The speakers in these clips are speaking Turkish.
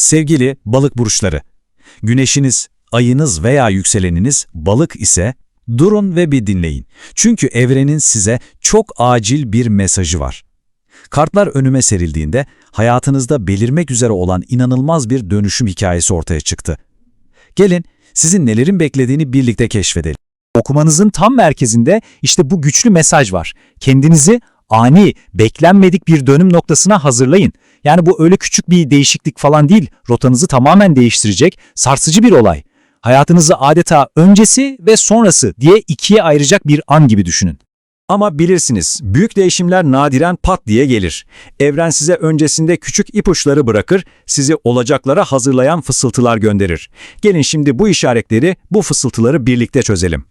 Sevgili balık burçları, güneşiniz, ayınız veya yükseleniniz balık ise durun ve bir dinleyin. Çünkü evrenin size çok acil bir mesajı var. Kartlar önüme serildiğinde hayatınızda belirmek üzere olan inanılmaz bir dönüşüm hikayesi ortaya çıktı. Gelin sizin nelerin beklediğini birlikte keşfedelim. Okumanızın tam merkezinde işte bu güçlü mesaj var. Kendinizi ani, beklenmedik bir dönüm noktasına hazırlayın. Yani bu öyle küçük bir değişiklik falan değil, rotanızı tamamen değiştirecek, sarsıcı bir olay. Hayatınızı adeta öncesi ve sonrası diye ikiye ayıracak bir an gibi düşünün. Ama bilirsiniz, büyük değişimler nadiren pat diye gelir. Evren size öncesinde küçük ipuçları bırakır, sizi olacaklara hazırlayan fısıltılar gönderir. Gelin şimdi bu işaretleri, bu fısıltıları birlikte çözelim.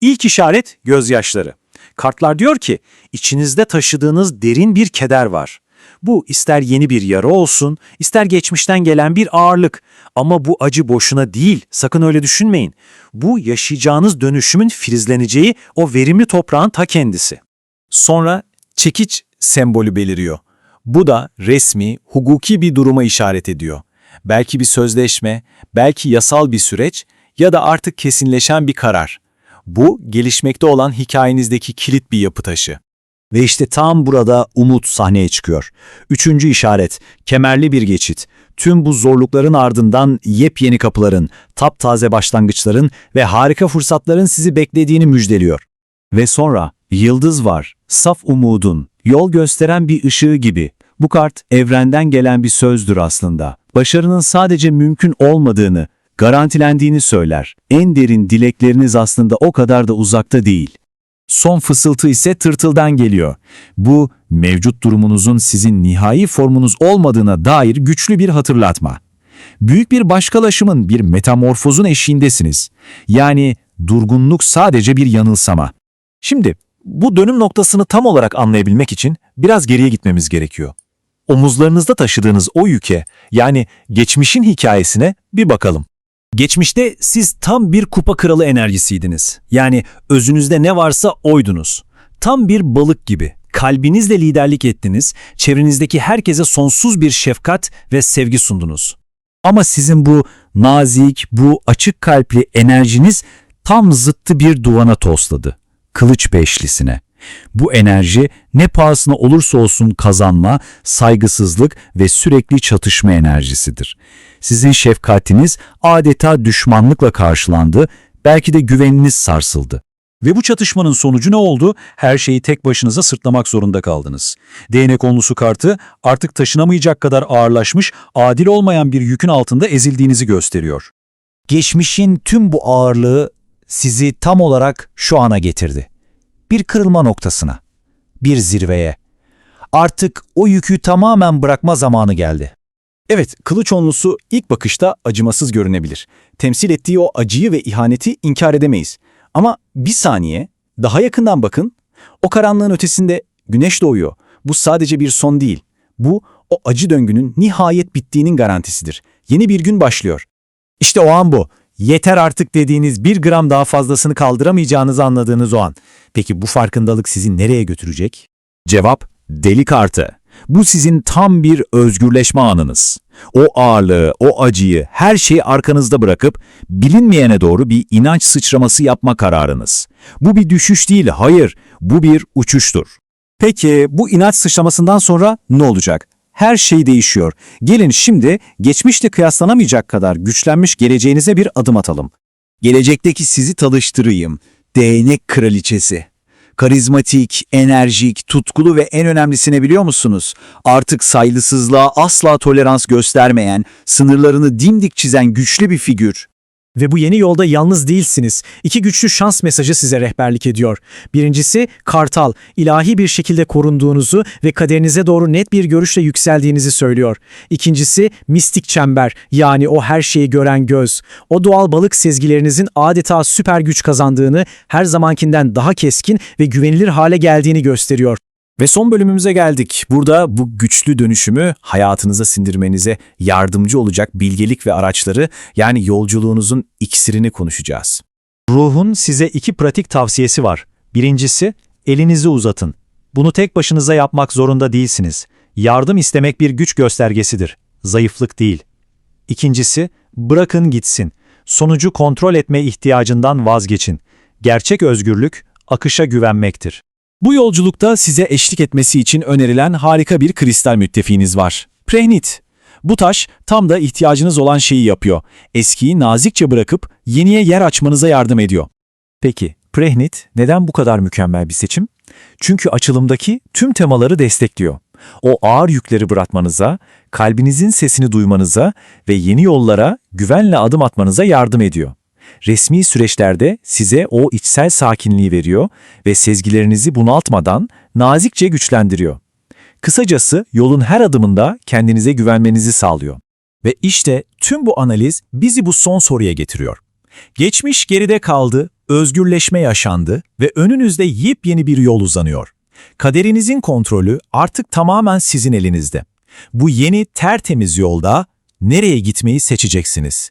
İlk işaret gözyaşları. Kartlar diyor ki, içinizde taşıdığınız derin bir keder var. Bu ister yeni bir yara olsun, ister geçmişten gelen bir ağırlık. Ama bu acı boşuna değil, sakın öyle düşünmeyin. Bu yaşayacağınız dönüşümün filizleneceği o verimli toprağın ta kendisi. Sonra çekiç sembolü beliriyor. Bu da resmi, hukuki bir duruma işaret ediyor. Belki bir sözleşme, belki yasal bir süreç ya da artık kesinleşen bir karar. Bu, gelişmekte olan hikayenizdeki kilit bir yapı taşı. Ve işte tam burada umut sahneye çıkıyor. Üçüncü işaret, kemerli bir geçit. Tüm bu zorlukların ardından yepyeni kapıların, taptaze başlangıçların ve harika fırsatların sizi beklediğini müjdeliyor. Ve sonra yıldız var, saf umudun, yol gösteren bir ışığı gibi. Bu kart evrenden gelen bir sözdür aslında. Başarının sadece mümkün olmadığını, garantilendiğini söyler. En derin dilekleriniz aslında o kadar da uzakta değil. Son fısıltı ise tırtıldan geliyor. Bu, mevcut durumunuzun sizin nihai formunuz olmadığına dair güçlü bir hatırlatma. Büyük bir başkalaşımın, bir metamorfozun eşiğindesiniz. Yani durgunluk sadece bir yanılsama. Şimdi, bu dönüm noktasını tam olarak anlayabilmek için biraz geriye gitmemiz gerekiyor. Omuzlarınızda taşıdığınız o yüke, yani geçmişin hikayesine bir bakalım. Geçmişte siz tam bir kupa kralı enerjisiydiniz. Yani özünüzde ne varsa oydunuz. Tam bir balık gibi. Kalbinizle liderlik ettiniz, çevrenizdeki herkese sonsuz bir şefkat ve sevgi sundunuz. Ama sizin bu nazik, bu açık kalpli enerjiniz tam zıttı bir duvana tosladı. Kılıç beşlisine. Bu enerji ne pahasına olursa olsun kazanma, saygısızlık ve sürekli çatışma enerjisidir. Sizin şefkatiniz adeta düşmanlıkla karşılandı, belki de güveniniz sarsıldı. Ve bu çatışmanın sonucu ne oldu? Her şeyi tek başınıza sırtlamak zorunda kaldınız. Değnek onlusu kartı artık taşınamayacak kadar ağırlaşmış, adil olmayan bir yükün altında ezildiğinizi gösteriyor. Geçmişin tüm bu ağırlığı sizi tam olarak şu ana getirdi bir kırılma noktasına, bir zirveye. Artık o yükü tamamen bırakma zamanı geldi. Evet, kılıç onlusu ilk bakışta acımasız görünebilir. Temsil ettiği o acıyı ve ihaneti inkar edemeyiz. Ama bir saniye, daha yakından bakın. O karanlığın ötesinde güneş doğuyor. Bu sadece bir son değil. Bu, o acı döngünün nihayet bittiğinin garantisidir. Yeni bir gün başlıyor. İşte o an bu yeter artık dediğiniz bir gram daha fazlasını kaldıramayacağınızı anladığınız o an. Peki bu farkındalık sizi nereye götürecek? Cevap, deli kartı. Bu sizin tam bir özgürleşme anınız. O ağırlığı, o acıyı, her şeyi arkanızda bırakıp bilinmeyene doğru bir inanç sıçraması yapma kararınız. Bu bir düşüş değil, hayır, bu bir uçuştur. Peki bu inanç sıçramasından sonra ne olacak? Her şey değişiyor. Gelin şimdi geçmişle kıyaslanamayacak kadar güçlenmiş geleceğinize bir adım atalım. Gelecekteki sizi tanıştırayım. Değnek kraliçesi. Karizmatik, enerjik, tutkulu ve en önemlisine biliyor musunuz? Artık saygısızlığa asla tolerans göstermeyen, sınırlarını dimdik çizen güçlü bir figür. Ve bu yeni yolda yalnız değilsiniz. İki güçlü şans mesajı size rehberlik ediyor. Birincisi kartal, ilahi bir şekilde korunduğunuzu ve kaderinize doğru net bir görüşle yükseldiğinizi söylüyor. İkincisi mistik çember, yani o her şeyi gören göz. O doğal balık sezgilerinizin adeta süper güç kazandığını, her zamankinden daha keskin ve güvenilir hale geldiğini gösteriyor. Ve son bölümümüze geldik. Burada bu güçlü dönüşümü hayatınıza sindirmenize yardımcı olacak bilgelik ve araçları yani yolculuğunuzun iksirini konuşacağız. Ruhun size iki pratik tavsiyesi var. Birincisi, elinizi uzatın. Bunu tek başınıza yapmak zorunda değilsiniz. Yardım istemek bir güç göstergesidir. Zayıflık değil. İkincisi, bırakın gitsin. Sonucu kontrol etme ihtiyacından vazgeçin. Gerçek özgürlük, akışa güvenmektir. Bu yolculukta size eşlik etmesi için önerilen harika bir kristal müttefiğiniz var. Prehnit. Bu taş tam da ihtiyacınız olan şeyi yapıyor. Eskiyi nazikçe bırakıp yeniye yer açmanıza yardım ediyor. Peki, Prehnit neden bu kadar mükemmel bir seçim? Çünkü açılımdaki tüm temaları destekliyor. O ağır yükleri bırakmanıza, kalbinizin sesini duymanıza ve yeni yollara güvenle adım atmanıza yardım ediyor. Resmi süreçlerde size o içsel sakinliği veriyor ve sezgilerinizi bunaltmadan nazikçe güçlendiriyor. Kısacası yolun her adımında kendinize güvenmenizi sağlıyor. Ve işte tüm bu analiz bizi bu son soruya getiriyor. Geçmiş geride kaldı, özgürleşme yaşandı ve önünüzde yepyeni bir yol uzanıyor. Kaderinizin kontrolü artık tamamen sizin elinizde. Bu yeni tertemiz yolda nereye gitmeyi seçeceksiniz?